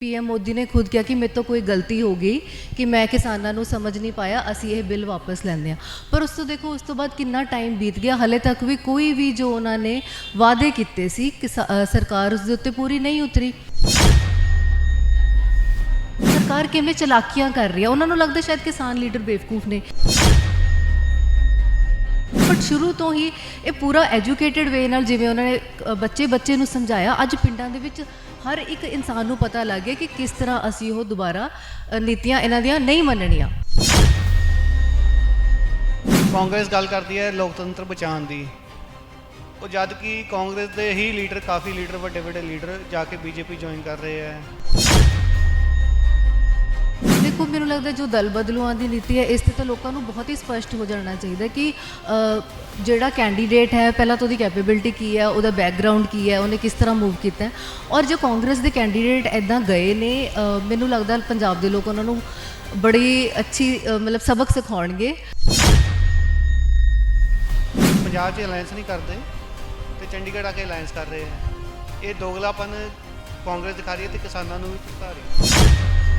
PM Modi ਨੇ ਖੁਦ ਕਿਹਾ ਕਿ ਮੇਰੇ ਤੋਂ ਕੋਈ ਗਲਤੀ ਹੋ ਗਈ ਕਿ ਮੈਂ ਕਿਸਾਨਾਂ ਨੂੰ ਸਮਝ ਨਹੀਂ ਪਾਇਆ, ਅਸੀਂ ਇਹ ਬਿੱਲ ਵਾਪਸ ਲੈਂਦੇ ਹਾਂ। ਪਰ ਉਸ ਤੋਂ ਦੇਖੋ, ਉਸ ਤੋਂ ਬਾਅਦ ਕਿੰਨਾ ਟਾਈਮ ਬੀਤ ਗਿਆ, ਹਲੇ ਤੱਕ ਵੀ ਕੋਈ ਵੀ ਜੋ ਉਹਨਾਂ ਨੇ ਵਾਅਦੇ ਕੀਤੇ ਸੀ ਸਰਕਾਰ ਉਸ ਦੇ ਉੱਤੇ ਪੂਰੀ ਨਹੀਂ ਉਤਰੀ। ਸਰਕਾਰ ਕਿਵੇਂ ਚਲਾਕੀਆਂ ਕਰ ਰਹੀ ਹੈ ਉਹਨਾਂ ਨੂੰ ਲੱਗਦਾ ਸ਼ਾਇਦ ਕਿਸਾਨ ਲੀਡਰ ਬੇਵਕੂਫ ਨੇ। ਬਟ ਸ਼ੁਰੂ ਤੋਂ ਹੀ ਇਹ ਪੂਰਾ ਐਜੂਕੇਟਿਡ ਵੇ ਨਾਲ ਜਿਵੇਂ ਉਹਨਾਂ ਨੇ ਬੱਚੇ ਬੱਚੇ ਨੂੰ ਸਮਝਾਇਆ, ਅੱਜ ਪਿੰਡਾਂ ਦੇ ਵਿੱਚ ਹਰ ਇੱਕ ਇਨਸਾਨ ਨੂੰ ਪਤਾ ਲੱਗ ਗਿਆ ਕਿ ਕਿਸ ਤਰ੍ਹਾਂ ਅਸੀਂ ਉਹ ਦੁਬਾਰਾ ਨੀਤੀਆਂ ਇਹਨਾਂ ਦੀਆਂ ਨਹੀਂ ਮੰਨਣੀਆਂ। ਕਾਂਗਰਸ ਗੱਲ ਕਰਦੀ ਹੈ ਲੋਕਤੰਤਰ ਬਚਾਉਣ ਦੀ। ਉਹ ਜਦ ਕਿ ਕਾਂਗਰਸ ਦੇ ਹੀ ਲੀਡਰ, ਕਾਫੀ ਲੀਡਰ ਵੱਡੇ ਵੱਡੇ ਲੀਡਰ ਜਾ ਕੇ ਬੀਜੇਪੀ ਜੁਆਇਨ ਕਰ ਰਹੇ ਹੈ। ਦੇਖੋ, ਮੈਨੂੰ ਲੱਗਦਾ ਜੋ ਦਲ ਬਦਲੂਆਂ ਦੀ ਨੀਤੀ ਹੈ, ਇਸ ਤੇ ਤਾਂ ਲੋਕਾਂ ਨੂੰ ਬਹੁਤ ਹੀ ਸਪਸ਼ਟ ਹੋ ਜਾਣਾ ਚਾਹੀਦਾ ਕਿ ਜਿਹੜਾ ਕੈਂਡੀਡੇਟ ਹੈ, ਪਹਿਲਾਂ ਤਾਂ ਉਹਦੀ ਕੈਪੇਬਿਲਿਟੀ ਕੀ ਹੈ, ਉਹਦਾ ਬੈਕਗ੍ਰਾਉਂਡ ਕੀ ਹੈ, ਉਹਨੇ ਕਿਸ ਤਰ੍ਹਾਂ ਮੂਵ ਕੀਤਾ ਹੈ। ਔਰ ਜੋ ਕਾਂਗਰਸ ਦੇ ਕੈਂਡੀਡੇਟ ਐਦਾਂ ਗਏ ਨੇ ਮੈਨੂੰ ਲੱਗਦਾ ਪੰਜਾਬ ਦੇ ਲੋਕ ਉਹਨਾਂ ਨੂੰ ਬੜੀ ਅੱਛੀ ਮਤਲਬ ਸਬਕ ਸਿਖਾਉਣਗੇ। ਪੰਜਾਬ 'ਚ ਅਲਾਈਅੰਸ ਨਹੀਂ ਕਰਦੇ ਤੇ ਚੰਡੀਗੜ੍ਹ ਆ ਕੇ ਅਲਾਈਅੰਸ ਕਰ ਰਹੇ ਹੈ। ਇਹ ਦੋਗਲਾਪਨ ਕਾਂਗਰਸ ਦਿਖਾ ਰਹੀ ਹੈ ਤੇ ਕਿਸਾਨਾਂ ਨੂੰ ਵੀ ਭੁਗਤਾ ਰਹੀ ਹੈ।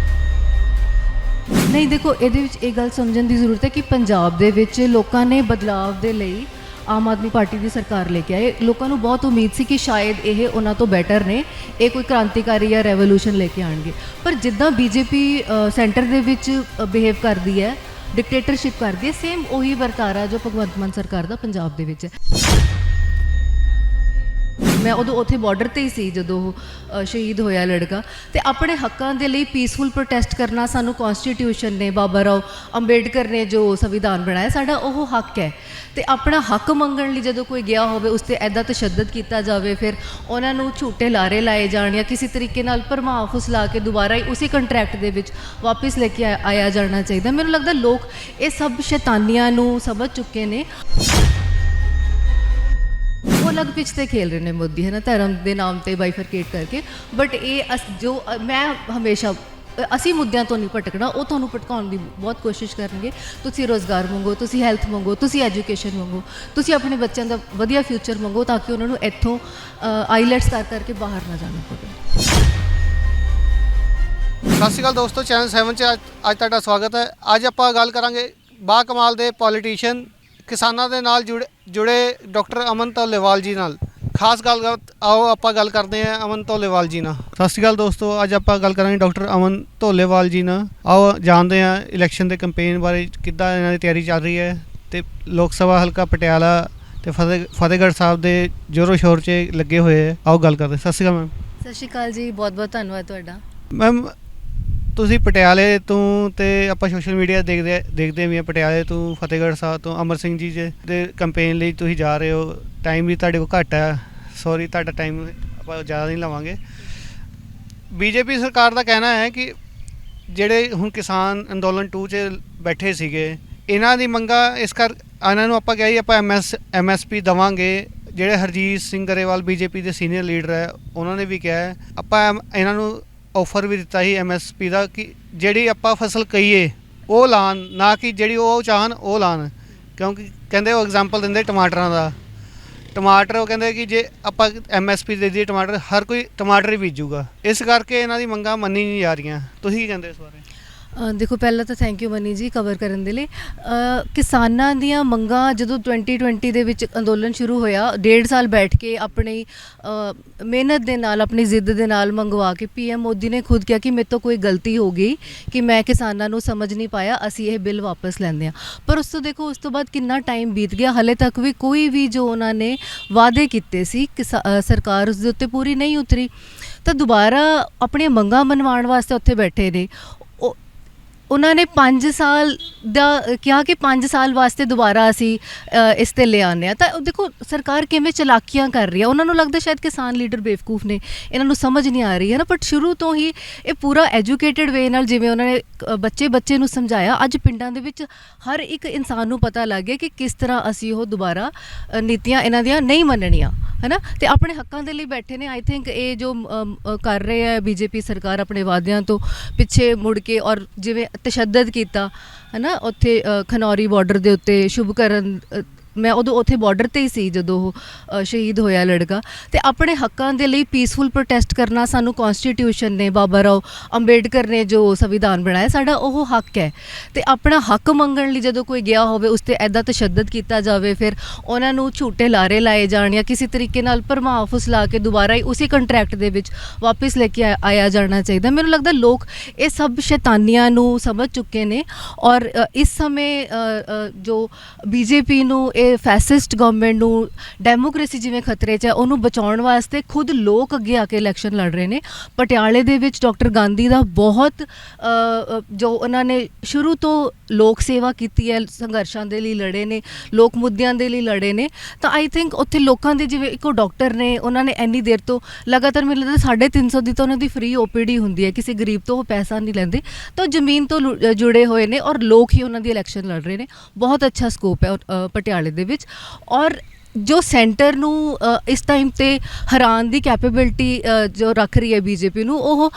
ਨਹੀਂ, ਦੇਖੋ, ਇਹਦੇ ਵਿੱਚ ਇਹ ਗੱਲ ਸਮਝਣ ਦੀ ਜ਼ਰੂਰਤ ਹੈ ਕਿ ਪੰਜਾਬ ਦੇ ਵਿੱਚ ਲੋਕਾਂ ਨੇ ਬਦਲਾਵ ਦੇ ਲਈ ਆਮ ਆਦਮੀ ਪਾਰਟੀ ਦੀ ਸਰਕਾਰ ਲੈ ਕੇ ਆਏ। ਲੋਕਾਂ ਨੂੰ ਬਹੁਤ ਉਮੀਦ ਸੀ ਕਿ ਸ਼ਾਇਦ ਇਹ ਉਹਨਾਂ ਤੋਂ ਬੈਟਰ ਨੇ, ਇਹ ਕੋਈ ਕ੍ਰਾਂਤੀਕਾਰੀ ਜਾਂ ਰੈਵੋਲੂਸ਼ਨ ਲੈ ਕੇ ਆਣਗੇ ਪਰ ਜਿੱਦਾਂ ਬੀਜੇਪੀ ਸੈਂਟਰ ਦੇ ਵਿੱਚ ਬਿਹੇਵ ਕਰਦੀ ਹੈ ਡਿਕਟੇਟਰਸ਼ਿਪ ਕਰਦੀ ਹੈ ਸੇਮ ਉਹੀ ਵਰਤਾਰਾ ਜੋ ਭਗਵੰਤ ਮਾਨ ਸਰਕਾਰ ਦਾ ਪੰਜਾਬ ਦੇ ਵਿੱਚ ਹੈ। ਮੈਂ ਉਦੋਂ ਉੱਥੇ ਬਾਰਡਰ ਤੇ ਹੀ ਸੀ ਜਦੋਂ ਉਹ, ਸ਼ਹੀਦ ਹੋਇਆ ਲੜਕਾ। ਤੇ ਆਪਣੇ ਹੱਕਾਂ ਦੇ ਲਈ ਪੀਸਫੁਲ ਪ੍ਰੋਟੈਸਟ ਕਰਨਾ ਸਾਨੂੰ ਕਨਸਟੀਟਿਊਸ਼ਨ ਨੇ ਬਾਬਾ ਰਾਓ ਅੰਬੇਡਕਰ ਨੇ ਜੋ ਸੰਵਿਧਾਨ ਬਣਾਇਆ ਸਾਡਾ ਉਹ ਹੱਕ ਹੈ। ਤੇ ਆਪਣਾ ਹੱਕ ਮੰਗਣ ਲਈ ਜਦੋਂ ਕੋਈ ਗਿਆ ਹੋਵੇ ਉਸ ਤੇ ਐਦਾਂ ਤਸ਼ੱਦਦ ਕੀਤਾ ਜਾਵੇ ਫਿਰ ਉਹਨਾਂ ਨੂੰ ਝੂਟੇ ਲਾਰੇ ਲਾਏ ਜਾਣ ਜਾਂ ਕਿਸੇ ਤਰੀਕੇ ਨਾਲ ਭਰਮਾਅ ਫੁਸਲਾ ਕੇ ਦੁਬਾਰਾ ਹੀ ਉਸੇ ਕੰਟਰੈਕਟ ਦੇ ਵਿੱਚ ਵਾਪਸ ਲੈ ਕੇ ਆ- ਆਇਆ ਜਾਣਾ ਚਾਹੀਦਾ। ਮੈਨੂੰ ਲੱਗਦਾ ਲੋਕ ਇਹ ਸਭ ਸ਼ੈਤਾਨੀਆਂ ਨੂੰ ਸਮਝ ਚੁੱਕੇ ਨੇ। ਅਲੱਗ ਪਿੱਚ ਤੇ ਖੇਲ ਰਹੇ ਨੇ ਮੋਦੀ ਹੈ ਨਾ ਧਰਮ ਦੇ ਨਾਮ ਤੇ ਬਾਈਫਰਕੇਟ ਕਰਕੇ। ਬਟ ਇਹ ਅਸ- ਜੋ ਅ, ਮੈਂ ਹਮੇਸ਼ਾ ਅ, ਅਸੀਂ ਮੁੱਦਿਆਂ ਤੋਂ ਨਹੀਂ ਭਟਕਣਾ ਉਹ ਤੁਹਾਨੂੰ ਭਟਕਾਉਣ ਦੀ ਬਹੁਤ ਕੋਸ਼ਿਸ਼ ਕਰਨਗੇ। ਤੁਸੀਂ ਰੋਜ਼ਗਾਰ ਮੰਗੋ ਤੁਸੀਂ ਹੈਲਥ ਮੰਗੋ ਤੁਸੀਂ ਐਜੂਕੇਸ਼ਨ ਮੰਗੋ ਤੁਸੀਂ ਆਪਣੇ ਬੱਚਿਆਂ ਦਾ ਵਧੀਆ ਫਿਊਚਰ ਮੰਗੋ ਤਾਂ ਕਿ ਉਹਨਾਂ ਨੂੰ ਇੱਥੋਂ ਆਈਲੈਟਸ ਕਰ ਕਰਕੇ ਬਾਹਰ ਨਾ ਜਾਣਾ ਪਵੇ। ਸਤਿ ਸ਼੍ਰੀ ਅਕਾਲ ਦੋਸਤੋ ਚੈਨਲ 7 'ਚ ਅੱਜ ਅੱਜ ਤੁਹਾਡਾ ਸਵਾਗਤ ਹੈ। ਅੱਜ ਆਪਾਂ ਗੱਲ ਕਰਾਂਗੇ ਬਾ ਕਮਾਲ ਦੇ ਪੋਲੀਟੀਸ਼ੀਅਨ ਕਿਸਾਨਾਂ ਦੇ ਨਾਲ ਜੁੜੇ ਜੁੜੇ ਡਾਕਟਰ ਅਮਨ ਧੋਲੇਵਾਲ ਜੀ ਨਾਲ। ਖਾਸ ਗੱਲ ਆਓ ਆਪਾਂ ਗੱਲ ਕਰਦੇ ਹਾਂ ਅਮਨ ਧੋਲੇਵਾਲ ਜੀ ਨਾਲ। ਸਤਿ ਸ਼੍ਰੀ ਅਕਾਲ ਦੋਸਤੋ ਅੱਜ ਆਪਾਂ ਗੱਲ ਕਰਾਂਗੇ ਡਾਕਟਰ ਅਮਨ ਧੋਲੇਵਾਲ ਜੀ ਨਾਲ। ਆਓ ਜਾਣਦੇ ਹਾਂ ਇਲੈਕਸ਼ਨ ਦੇ ਕੈਂਪੇਨ ਬਾਰੇ ਕਿੱਦਾਂ ਇਹਨਾਂ ਦੀ ਤਿਆਰੀ ਚੱਲ ਰਹੀ ਹੈ ਤੇ ਲੋਕ ਸਭਾ ਹਲਕਾ ਪਟਿਆਲਾ ਤੇ ਫਤਿਹ ਫਤਿਹਗੜ੍ਹ ਸਾਹਿਬ ਦੇ ਜ਼ੋਰੋ ਸ਼ੋਰ 'ਚ ਲੱਗੇ ਹੋਏ ਆਓ ਗੱਲ ਕਰਦੇ। ਸਤਿ ਸ਼੍ਰੀ ਅਕਾਲ ਮੈਮ। ਸਤਿ ਸ਼੍ਰੀ ਅਕਾਲ ਜੀ ਬਹੁਤ ਬਹੁਤ ਧੰਨਵਾਦ ਤੁਹਾਡਾ। ਮੈਮ ਤੁਸੀਂ ਪਟਿਆਲੇ ਤੋਂ ਤੇ ਆਪਾਂ ਸੋਸ਼ਲ ਮੀਡੀਆ ਦੇਖਦੇ ਦੇਖਦੇ ਵੀ ਆ ਪਟਿਆਲੇ ਤੋਂ, ਫਤਿਹਗੜ੍ਹ ਸਾਹਿਬ ਤੋਂ, ਅਮਰ ਸਿੰਘ ਜੀ ਜੇ ਦੇ ਕੈਂਪੇਨ ਲਈ ਤੁਸੀਂ ਜਾ ਰਹੇ ਹੋ ਟਾਈਮ ਵੀ ਤੁਹਾਡੇ ਕੋਲ ਘੱਟ ਹੈ ਸੌਰੀ ਤੁਹਾਡਾ ਟਾਈਮ ਆਪਾਂ ਜ਼ਿਆਦਾ ਨਹੀਂ ਲਵਾਂਗੇ। ਬੀਜੇਪੀ ਸਰਕਾਰ ਦਾ ਕਹਿਣਾ ਹੈ ਕਿ ਜਿਹੜੇ ਹੁਣ ਕਿਸਾਨ ਅੰਦੋਲਨ 2 'ਚ ਬੈਠੇ ਸੀਗੇ, ਇਹਨਾਂ ਦੀ ਮੰਗਾ ਇਸ ਕਰ, ਇਹਨਾਂ ਨੂੰ ਆਪਾਂ ਕਿਹਾ ਜੀ ਆਪਾਂ ਐਮਐਸ ਐਮਐਸਪੀ ਦਵਾਂਗੇ, ਜਿਹੜੇ ਹਰਜੀਤ ਸਿੰਘ ਗਰੇਵਾਲ ਬੀਜੇਪੀ ਦੇ ਸੀਨੀਅਰ ਲੀਡਰ ਹੈ, ਉਹਨਾਂ ਨੇ ਵੀ ਕਿਹਾ ਆਪਾਂ ਐਮ- ਇਹਨਾਂ ਨੂੰ ਆਫਰ ਵੀ ਦਿੱਤਾ ਸੀ ਐਮਐਸਪੀ ਦਾ ਕਿ ਜਿਹੜੀ ਆਪਾਂ ਫਸਲ ਕਹੀਏ, ਉਹ ਲਾਣ ਨਾ ਕਿ ਜਿਹੜੀ ਉਹ ਚਾਹਣ, ਉਹ ਲਾਣ ਕਿਉਂਕਿ ਕਹਿੰਦੇ ਉਹ ਐਗਜ਼ਾਮਪਲ ਦਿੰਦੇ ਟਮਾਟਰਾਂ ਦਾ। ਟਮਾਟਰ ਉਹ ਕਹਿੰਦੇ ਕਿ ਜੇ ਆਪਾਂ ਐਮਐਸਪੀ ਦੇ ਦਈਏ ਟਮਾਟਰ, ਹਰ ਕੋਈ ਟਮਾਟਰ ਹੀ ਬੀਜੂਗਾ। ਇਸ ਕਰਕੇ ਇਹਨਾਂ ਦੀ ਮੰਗਾਂ ਮੰਨੀ ਨਹੀਂ ਜਾ ਰਹੀਆਂ। ਤੁਸੀਂ ਕੀ ਕਹਿੰਦੇ ਇਸ ਬਾਰੇ? ਅ, ਦੇਖੋ ਪਹਿਲਾਂ ਤਾਂ thank you Mani ji cover ਕਰਨ ਦੇ ਲਈ। ਅ, ਕਿਸਾਨਾਂ ਦੀਆਂ ਮੰਗਾਂ ਜਦੋਂ 2020 ਦੇ ਵਿੱਚ ਅੰਦੋਲਨ ਸ਼ੁਰੂ ਹੋਇਆ ਡੇਢ ਸਾਲ ਬੈਠ ਕੇ ਆਪਣੀ ਅ, ਮਿਹਨਤ ਦੇ ਨਾਲ ਆਪਣੀ ਜ਼ਿੱਦ ਦੇ ਨਾਲ ਮੰਗਵਾ ਕੇ ਪੀਐਮ ਮੋਦੀ ਨੇ ਖੁਦ ਕਿਹਾ ਕਿ ਮੇਰੇ ਤੋਂ ਕੋਈ ਗਲਤੀ ਹੋ ਗਈ ਕਿ ਮੈਂ ਕਿਸਾਨਾਂ ਨੂੰ ਸਮਝ ਨਹੀਂ ਪਾਇਆ ਅਸੀਂ ਇਹ ਬਿੱਲ ਵਾਪਸ ਲੈਂਦੇ ਹਾਂ। ਪਰ ਉਸ ਤੋਂ ਦੇਖੋ ਉਸ ਤੋਂ ਬਾਅਦ ਕਿੰਨਾ ਟਾਈਮ ਬੀਤ ਗਿਆ ਹਲੇ ਤੱਕ ਵੀ ਕੋਈ ਵੀ ਜੋ ਉਹਨਾਂ ਨੇ ਵਾਅਦੇ ਕੀਤੇ ਸੀ ਕਿਸਾ- ਅ, ਸਰਕਾਰ ਉਸ ਦੇ ਉੱਤੇ ਪੂਰੀ ਨਹੀਂ ਉਤਰੀ। ਤਾਂ ਦੁਬਾਰਾ ਆਪਣੀਆਂ ਮੰਗਾਂ ਮਨਵਾਉਣ ਵਾਸਤੇ ਉੱਥੇ ਬੈਠੇ ਨੇ। ਉਹਨਾਂ ਨੇ 5 ਸਾਲ ਦਾ, ਕਿਹਾ ਕਿ 5 ਸਾਲ ਵਾਸਤੇ ਦੁਬਾਰਾ ਅਸੀਂ ਇਸ ਤੇ ਲਿਆਉਂਦੇ ਆ ਤਾਂ ਦੇਖੋ, ਸਰਕਾਰ ਕਿਵੇਂ ਚਲਾਕੀਆਂ ਕਰ ਰਹੀ ਹੈ? ਉਹਨਾਂ ਨੂੰ ਲੱਗਦਾ ਸ਼ਾਇਦ ਕਿਸਾਨ ਲੀਡਰ ਬੇਵਕੂਫ ਨੇ, ਇਹਨਾਂ ਨੂੰ ਸਮਝ ਨਹੀਂ ਆ ਰਹੀ, ਹੈ ਨਾ? ਬਟ ਸ਼ੁਰੂ ਤੋਂ ਹੀ ਇਹ ਪੂਰਾ ਐਜੂਕੇਟਿਡ ਵੇ ਨਾਲ ਜਿਵੇਂ ਉਹਨਾਂ ਨੇ ਬੱਚੇ ਬੱਚੇ ਨੂੰ ਸਮਝਾਇਆ, ਅੱਜ ਪਿੰਡਾਂ ਦੇ ਵਿੱਚ ਹਰ ਇੱਕ ਇਨਸਾਨ ਨੂੰ ਪਤਾ ਲੱਗ ਗਿਆ ਕਿ ਕਿਸ ਤਰ੍ਹਾਂ ਅਸੀਂ ਉਹ ਦੁਬਾਰਾ ਨੀਤੀਆਂ ਇਹਨਾਂ ਦੀਆਂ ਨਹੀਂ ਮੰਨਣੀਆਂ ਹੈਨਾ ਤੇ ਆਪਣੇ ਹੱਕਾਂ ਦੇ ਲਈ ਬੈਠੇ ਨੇ। ਆਈ ਥਿੰਕ ਇਹ ਜੋ ਕਰ ਰਹੇ ਹੈ, ਬੀਜੇਪੀ ਸਰਕਾਰ ਆਪਣੇ ਵਾਅਦਿਆਂ ਤੋਂ ਪਿੱਛੇ ਮੁੜ ਕੇ ਔਰ ਜਿਵੇਂ ਤਸ਼ੱਦਦ ਕੀਤਾ ਹੈਨਾ? ਉੱਥੇ ਅ, ਖਨੌਰੀ ਬਾਰਡਰ ਦੇ ਉੱਤੇ ਸ਼ੁਭਕਰਨ ਅ, ਮੈਂ ਉਦੋਂ ਉੱਥੇ ਬਾਰਡਰ ਤੇ ਹੀ ਸੀ ਜਦੋਂ ਉਹ ਸ਼ਹੀਦ ਹੋਇਆ ਲੜਕਾ। ਤੇ ਆਪਣੇ ਹੱਕਾਂ ਦੇ ਲਈ ਪੀਸਫੁਲ ਪ੍ਰੋਟੈਸਟ ਕਰਨਾ ਸਾਨੂੰ ਕਨਸਟੀਟਿਊਸ਼ਨ ਨੇ ਬਾਬਾ ਰਾਓ ਅੰਬੇਡਕਰ ਨੇ ਜੋ ਸੰਵਿਧਾਨ ਬਣਾਇਆ ਸਾਡਾ ਉਹ ਹੱਕ ਹੈ। ਤੇ ਆਪਣਾ ਹੱਕ ਮੰਗਣ ਲਈ ਜਦੋਂ ਕੋਈ ਗਿਆ ਹੋਵੇ ਉਸ ਤੇ ਐਦਾਂ ਤਸ਼ੱਦਦ ਕੀਤਾ ਜਾਵੇ ਫਿਰ ਉਹਨਾਂ ਨੂੰ ਝੂਟੇ ਲਾਰੇ ਲਾਏ ਜਾਣ ਜਾਂ ਕਿਸੇ ਤਰੀਕੇ ਨਾਲ ਭਰਮਾਅ ਫੁਸਲਾ ਕੇ ਦੁਬਾਰਾ ਹੀ ਉਸੇ ਕੰਟਰੈਕਟ ਦੇ ਵਿੱਚ ਵਾਪਸ ਲੈ ਕੇ ਆ- ਆਇਆ ਜਾਣਾ ਚਾਹੀਦਾ। ਮੈਨੂੰ ਲੱਗਦਾ ਲੋਕ ਇਹ ਸਭ ਸ਼ੈਤਾਨੀਆਂ ਨੂੰ ਸਮਝ ਚੁੱਕੇ ਨੇ ਔਰ ਇਸ ਸਮੇਂ ਅ, ਅ, ਜੋ ਬੀਜੇਪੀ ਨੂੰ ਇਹ ਫੈਸਿਸਟ ਗਵਰਨਮੈਂਟ ਨੂੰ ਡੈਮੋਕ੍ਰੇਸੀ ਜਿਵੇਂ ਖਤਰੇ 'ਚ ਹੈ, ਉਹਨੂੰ ਬਚਾਉਣ ਵਾਸਤੇ ਖੁਦ ਲੋਕ ਅੱਗੇ ਆ ਕੇ ਇਲੈਕਸ਼ਨ ਲੜ ਰਹੇ ਨੇ। ਪਟਿਆਲੇ ਦੇ ਵਿੱਚ ਡਾਕਟਰ ਗਾਂਧੀ ਦਾ ਬਹੁਤ ਜੋ ਉਹਨਾਂ ਨੇ ਸ਼ੁਰੂ ਤੋਂ ਲੋਕ ਸੇਵਾ ਕੀਤੀ ਹੈ, ਸੰਘਰਸ਼ਾਂ ਦੇ ਲਈ ਲੜੇ ਨੇ, ਲੋਕ ਮੁੱਦਿਆਂ ਦੇ ਲਈ ਲੜੇ ਨੇ, ਤਾਂ ਆਈ ਥਿੰਕ ਉੱਥੇ ਲੋਕਾਂ ਦੇ ਜਿਵੇਂ ਇੱਕੋ ਡਾਕਟਰ ਨੇ, ਉਹਨਾਂ ਨੇ ਇੰਨੀ ਦੇਰ ਤੋਂ ਲਗਾਤਾਰ ਮੈਨੂੰ ਲੱਗਦਾ 350 ਦੀ ਤਾਂ ਉਹਨਾਂ ਦੀ ਫ੍ਰੀ ਓਪੀਡੀ ਹੁੰਦੀ ਹੈ, ਕਿਸੇ ਗਰੀਬ ਤੋਂ ਉਹ ਪੈਸਾ ਨਹੀਂ ਲੈਂਦੇ, ਤਾਂ ਉਹ ਜ਼ਮੀਨ ਤੋਂ ਲੁ- ਜੁੜੇ ਹੋਏ ਨੇ ਔਰ ਲੋਕ ਹੀ ਉਹਨਾਂ ਦੀ ਇਲੈਕਸ਼ਨ ਲੜ ਰਹੇ ਨੇ। ਬਹੁਤ ਅੱਛਾ ਸਕੋਪ ਹੈ ਪਟਿਆਲੇ ਪਟਿਆਲੇ ਦੇ ਵਿੱਚ। ਔਰ ਜੋ ਸੈਂਟਰ ਨੂੰ ਇਸ ਟਾਈਮ ਤੇ ਹਰਾਨ ਦੀ ਕੈਪੇਬਿਲਿਟੀ ਜੋ ਰੱਖ ਰਹੀ ਹੈ ਬੀਜੇਪੀ ਨੂੰ, ਉਹ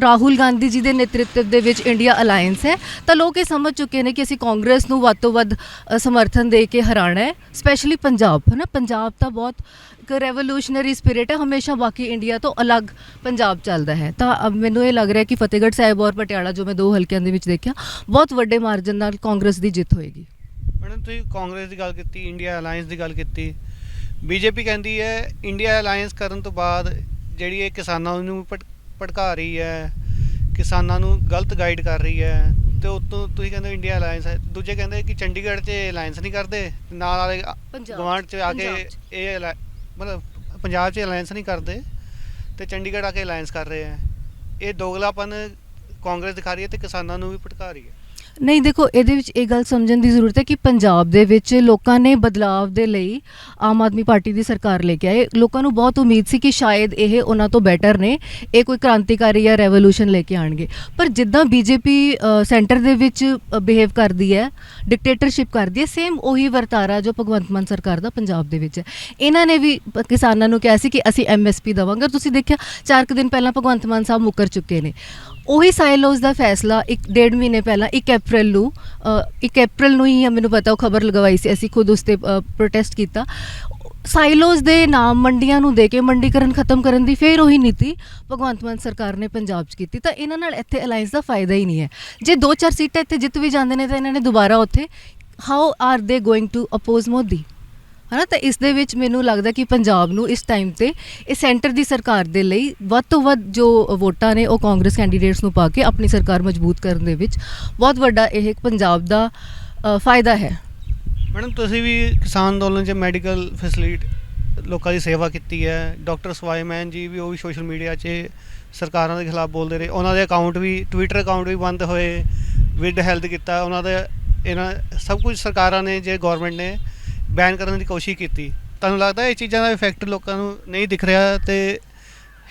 ਰਾਹੁਲ ਗਾਂਧੀ ਜੀ ਦੇ ਨੇਤਰਤਵ ਦੇ ਵਿੱਚ ਇੰਡੀਆ ਅਲਾਈਅੰਸ ਹੈ। ਤਾਂ ਲੋਕ ਇਹ ਸਮਝ ਚੁੱਕੇ ਨੇ ਕਿ ਅਸੀਂ ਕਾਂਗਰਸ ਨੂੰ ਵੱਧ ਤੋਂ ਵੱਧ ਸਮਰਥਨ ਦੇ ਕੇ ਹਰਾਣਾ ਹੈ ਸਪੈਸ਼ਲੀ ਪੰਜਾਬ ਹੈ ਨਾ ਪੰਜਾਬ ਤਾਂ ਬਹੁਤ ਇੱਕ ਰੈਵੋਲੂਸ਼ਨਰੀ ਸਪਿਰਿਟ ਹੈ, ਹਮੇਸ਼ਾ ਬਾਕੀ ਇੰਡੀਆ ਤੋਂ ਅਲੱਗ ਪੰਜਾਬ ਚੱਲਦਾ ਹੈ। ਤਾਂ ਅਬ ਮੈਨੂੰ ਇਹ ਲੱਗ ਰਿਹਾ ਕਿ ਫਤਿਹਗੜ੍ਹ ਸਾਹਿਬ ਔਰ ਪਟਿਆਲਾ, ਜੋ ਮੈਂ ਦੋ ਹਲਕਿਆਂ ਦੇ ਵਿੱਚ ਦੇਖਿਆ, ਬਹੁਤ ਵੱਡੇ ਮਾਰਜਨ ਨਾਲ ਕਾਂਗਰਸ ਦੀ ਜਿੱਤ ਹੋਏਗੀ। ਮੈਡਮ ਤੁਸੀਂ ਕਾਂਗਰਸ ਦੀ ਗੱਲ ਕੀਤੀ ਇੰਡੀਆ ਅਲਾਈਅੰਸ ਦੀ ਗੱਲ ਕੀਤੀ। ਬੀਜੇਪੀ ਕਹਿੰਦੀ ਹੈ ਇੰਡੀਆ ਅਲਾਈਅੰਸ ਕਰਨ ਤੋਂ ਬਾਅਦ ਜਿਹੜੀ ਇਹ ਕਿਸਾਨਾਂ ਨੂੰ ਭਟ- ਭੜਕਾ ਰਹੀ ਹੈ ਕਿਸਾਨਾਂ ਨੂੰ ਗਲਤ ਗਾਈਡ ਕਰ ਰਹੀ ਹੈ ਤੇ ਉਤੋਂ ਤੁਸੀਂ ਕਹਿੰਦੇ ਇੰਡੀਆ ਅਲਾਈਅੰਸ ਹੈ। ਦੂਜੇ ਕਹਿੰਦੇ ਕਿ ਚੰਡੀਗੜ੍ਹ 'ਚ ਅਲਾਈਅੰਸ ਨਹੀਂ ਕਰਦੇ ਨਾਲ ਵਾਲੇ ਗਵਾਂਢ 'ਚ ਆ ਕੇ। ਇਹ ਮਤਲਬ ਪੰਜਾਬ 'ਚ ਅਲਾਈਅੰਸ ਨਹੀਂ ਕਰਦੇ ਤੇ ਚੰਡੀਗੜ੍ਹ ਆ ਕੇ ਅਲਾਈਅੰਸ ਕਰ ਰਹੇ ਹੈ। ਇਹ ਦੋਗਲਾਪਨ ਕਾਂਗਰਸ ਦਿਖਾ ਰਹੀ ਹੈ ਤੇ ਕਿਸਾਨਾਂ ਨੂੰ ਵੀ ਭੜਕਾ ਰਹੀ ਹੈ। ਨਹੀਂ, ਦੇਖੋ, ਇਹਦੇ ਵਿੱਚ ਇਹ ਗੱਲ ਸਮਝਣ ਦੀ ਜ਼ਰੂਰਤ ਹੈ ਕਿ ਪੰਜਾਬ ਦੇ ਵਿੱਚ ਲੋਕਾਂ ਨੇ ਬਦਲਾਵ ਦੇ ਲਈ ਆਮ ਆਦਮੀ ਪਾਰਟੀ ਦੀ ਸਰਕਾਰ ਲੈ ਕੇ ਆਏ। ਲੋਕਾਂ ਨੂੰ ਬਹੁਤ ਉਮੀਦ ਸੀ ਕਿ ਸ਼ਾਇਦ ਇਹ ਉਹਨਾਂ ਤੋਂ ਬੈਟਰ ਨੇ, ਇਹ ਕੋਈ ਕ੍ਰਾਂਤੀਕਾਰੀ ਜਾਂ ਰੈਵੋਲੂਸ਼ਨ ਲੈ ਕੇ ਆਣਗੇ। ਪਰ ਜਿੱਦਾਂ ਬੀਜੇਪੀ ਸੈਂਟਰ ਦੇ ਵਿੱਚ ਬਿਹੇਵ ਕਰਦੀ ਹੈ ਡਿਕਟੇਟਰਸ਼ਿਪ ਕਰਦੀ ਹੈ ਸੇਮ ਉਹੀ ਵਰਤਾਰਾ ਜੋ ਭਗਵੰਤ ਮਾਨ ਸਰਕਾਰ ਦਾ ਪੰਜਾਬ ਦੇ ਵਿੱਚ ਹੈ। ਇਹਨਾਂ ਨੇ ਵੀ ਕਿਸਾਨਾਂ ਨੂੰ ਕਿਹਾ ਸੀ ਕਿ ਅਸੀਂ ਐਮਐਸਪੀ ਦਵਾਂਗੇ। ਔਰ ਤੁਸੀਂ ਦੇਖਿਆ, ਚਾਰ ਕੁ ਦਿਨ ਪਹਿਲਾਂ ਭਗਵੰਤ ਮਾਨ ਸਾਹਿਬ ਮੁੱਕਰ ਚੁੱਕੇ ਨੇ। ਉਹੀ ਸਾਈਲੋਜ਼ ਦਾ ਫੈਸਲਾ ਇੱਕ ਡੇਢ ਮਹੀਨੇ ਪਹਿਲਾਂ 1 ਅਪ੍ਰੈਲ ਨੂੰ ਅ, 1 ਅਪ੍ਰੈਲ ਨੂੰ ਹੀ ਮੈਨੂੰ ਪਤਾ ਉਹ ਖਬਰ ਲਗਵਾਈ ਸੀ ਅਸੀਂ ਖੁਦ ਉਸ ਤੇ ਪ੍ਰੋਟੈਸਟ ਕੀਤਾ। ਸਾਈਲੋਜ਼ ਦੇ ਨਾਮ ਮੰਡੀਆਂ ਨੂੰ ਦੇ ਕੇ ਮੰਡੀਕਰਨ ਖਤਮ ਕਰਨ ਦੀ ਫੇਰ ਉਹੀ ਨੀਤੀ ਭਗਵੰਤ ਮਾਨ ਸਰਕਾਰ ਨੇ ਪੰਜਾਬ 'ਚ ਕੀਤੀ। ਤਾਂ ਇਹਨਾਂ ਨਾਲ ਇੱਥੇ ਅਲਾਈਅੰਸ ਦਾ ਫਾਇਦਾ ਹੀ ਨਹੀਂ ਹੈ। ਜੇ ਦੋ ਚਾਰ ਸੀਟਾਂ ਇੱਥੇ ਜਿੱਤ ਵੀ ਜਾਂਦੇ ਨੇ ਤਾਂ ਇਹਨਾਂ ਨੇ ਦੁਬਾਰਾ ਉੱਥੇ how are they going to oppose Modi? ਹਨਾ, ਤਾਂ ਇਸ ਦੇ ਵਿੱਚ ਮੈਨੂੰ ਲੱਗਦਾ ਕਿ ਪੰਜਾਬ ਨੂੰ ਇਸ ਟਾਈਮ ਤੇ ਇਹ ਸੈਂਟਰ ਦੀ ਸਰਕਾਰ ਦੇ ਲਈ ਵੱਧ ਤੋਂ ਵੱਧ ਜੋ ਵੋਟਾਂ ਨੇ, ਉਹ ਕਾਂਗਰਸ ਕੈਂਡੀਡੇਟਸ ਨੂੰ ਪਾ ਕੇ ਆਪਣੀ ਸਰਕਾਰ ਮਜ਼ਬੂਤ ਕਰਨ ਦੇ ਵਿੱਚ ਬਹੁਤ ਵੱਡਾ ਇਹ ਪੰਜਾਬ ਦਾ ਫਾਇਦਾ ਹੈ। ਮੈਡਮ, ਤੁਸੀਂ ਵੀ ਕਿਸਾਨ ਅੰਦੋਲਨ 'ਚ ਮੈਡੀਕਲ ਫੈਸਿਲਿਟੀ ਲੋਕਾਂ ਦੀ ਸੇਵਾ ਕੀਤੀ ਹੈ। ਡਾਕਟਰ ਸਵਾਈਮੈਨ ਜੀ ਵੀ ਉਹ ਵੀ ਸੋਸ਼ਲ ਮੀਡੀਆ 'ਚ ਸਰਕਾਰਾਂ ਦੇ ਖਿਲਾਫ ਬੋਲਦੇ ਰਹੇ। ਉਹਨਾਂ ਦੇ ਅਕਾਊਂਟ ਵੀ ਟਵਿੱਟਰ ਅਕਾਊਂਟ ਵੀ ਬੰਦ ਹੋਏ ਵਿਦ ਹੈਲਥ ਕੀਤਾ। ਉਹਨਾਂ ਦੇ, ਇਹਨਾਂ, ਸਭ ਕੁਝ ਸਰਕਾਰਾਂ ਨੇ, ਜੇ ਗਵਰਨਮੈਂਟ ਨੇ ਬੈਨ ਕਰਨ ਦੀ ਕੋਸ਼ਿਸ਼ ਕੀਤੀ। ਤੁਹਾਨੂੰ ਲੱਗਦਾ ਇਹ ਚੀਜ਼ਾਂ ਦਾ ਇਫੈਕਟ ਲੋਕਾਂ ਨੂੰ ਨਹੀਂ ਦਿਖ ਰਿਹਾ ਤੇ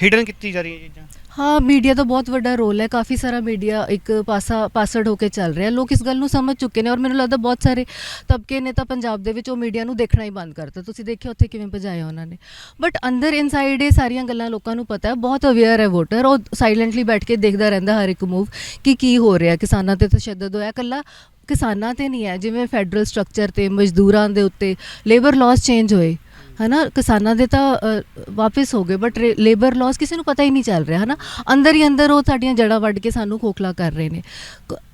ਹਿਡਨ ਕੀਤੀ ਜਾ ਰਹੀਆਂ ਚੀਜ਼ਾਂ? ਹਾਂ ਮੀਡੀਆ ਦਾ ਬਹੁਤ ਵੱਡਾ ਰੋਲ ਹੈ। ਕਾਫੀ ਸਾਰਾ ਮੀਡੀਆ ਇੱਕ ਪਾਸਾ ਪਾਸੜ ਹੋ ਕੇ ਚੱਲ ਰਿਹਾ। ਲੋਕ ਇਸ ਗੱਲ ਨੂੰ ਸਮਝ ਚੁੱਕੇ ਨੇ ਔਰ ਮੈਨੂੰ ਲੱਗਦਾ ਬਹੁਤ ਸਾਰੇ ਤਬਕੇ ਨੇ ਤਾਂ ਪੰਜਾਬ ਦੇ ਵਿੱਚ ਉਹ ਮੀਡੀਆ ਨੂੰ ਦੇਖਣਾ ਹੀ ਬੰਦ ਕਰਤਾ। ਤੁਸੀਂ ਦੇਖਿਆ ਉੱਥੇ ਕਿਵੇਂ ਭਜਾਇਆ ਉਹਨਾਂ ਨੇ। ਬਟ ਅੰਦਰ ਇਨਸਾਈਡ ਇਹ ਸਾਰੀਆਂ ਗੱਲਾਂ ਲੋਕਾਂ ਨੂੰ ਪਤਾ ਹੈ। ਬਹੁਤ ਅਵੇਅਰ ਹੈ ਵੋਟਰ ਉਹ ਸਾਇਲੈਂਟਲੀ ਬੈਠ ਕੇ ਦੇਖਦਾ ਰਹਿੰਦਾ ਹਰ ਇੱਕ ਮੂਵ ਕਿ ਕੀ ਹੋ ਰਿਹਾ। ਕਿਸਾਨਾਂ ਤੇ ਤਸ਼ੱਦਦ ਹੋਇਆ। ਕੱਲਾ ਕਿਸਾਨਾਂ ਤੇ ਨਹੀਂ ਹੈ ਜਿਵੇਂ ਫੈਡਰਲ ਸਟਰਕਚਰ ਤੇ ਮਜ਼ਦੂਰਾਂ ਦੇ ਉੱਤੇ ਲੇਬਰ ਲਾਸ ਚੇਂਜ ਹੋਏ ਹਨਾ? ਕਿਸਾਨਾਂ ਦੇ ਤਾਂ ਅ, ਵਾਪਸ ਹੋ ਗਏ ਬਟ ਲੇਬਰ ਲਾਸ ਕਿਸੇ ਨੂੰ ਪਤਾ ਹੀ ਨਹੀਂ ਚੱਲ ਰਿਹਾ ਹਨਾ? ਅੰਦਰ ਹੀ ਅੰਦਰ ਉਹ ਸਾਡੀਆਂ ਜੜ੍ਹਾਂ ਵੱਢ ਕੇ ਸਾਨੂੰ ਖੋਖਲਾ ਕਰ ਰਹੇ ਨੇ।